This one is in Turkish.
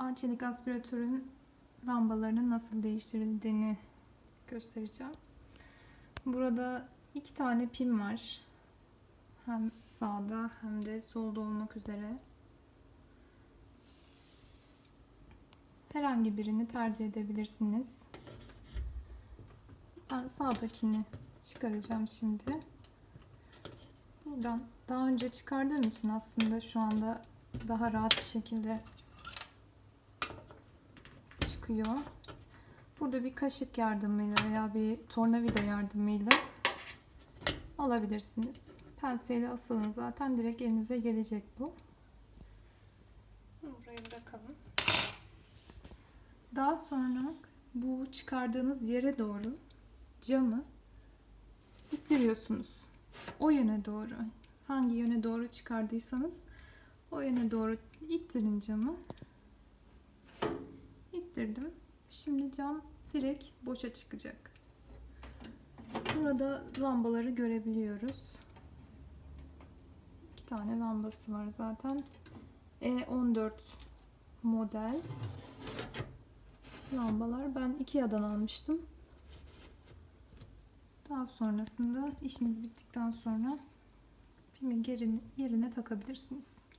Arçelik aspiratörün lambalarının nasıl değiştirildiğini göstereceğim. Burada iki tane pin var. Hem sağda hem de solda olmak üzere. Herhangi birini tercih edebilirsiniz. Ben sağdakini çıkaracağım şimdi. Buradan daha önce çıkardığım için aslında şu anda daha rahat bir şekilde çıkıyor. Burada bir kaşık yardımıyla veya bir tornavida yardımıyla alabilirsiniz. Penseyle asılın zaten direkt elinize gelecek bu. Buraya bırakalım. Daha sonra bu çıkardığınız yere doğru camı ittiriyorsunuz. O yöne doğru. Hangi yöne doğru çıkardıysanız o yöne doğru ittirin camı. İttirdim. Şimdi cam direkt boşa çıkacak. Burada lambaları görebiliyoruz. İki tane lambası var zaten. E14 model lambalar. Ben Ikea'dan almıştım. Daha sonrasında işiniz bittikten sonra pimi yerine, yerine takabilirsiniz.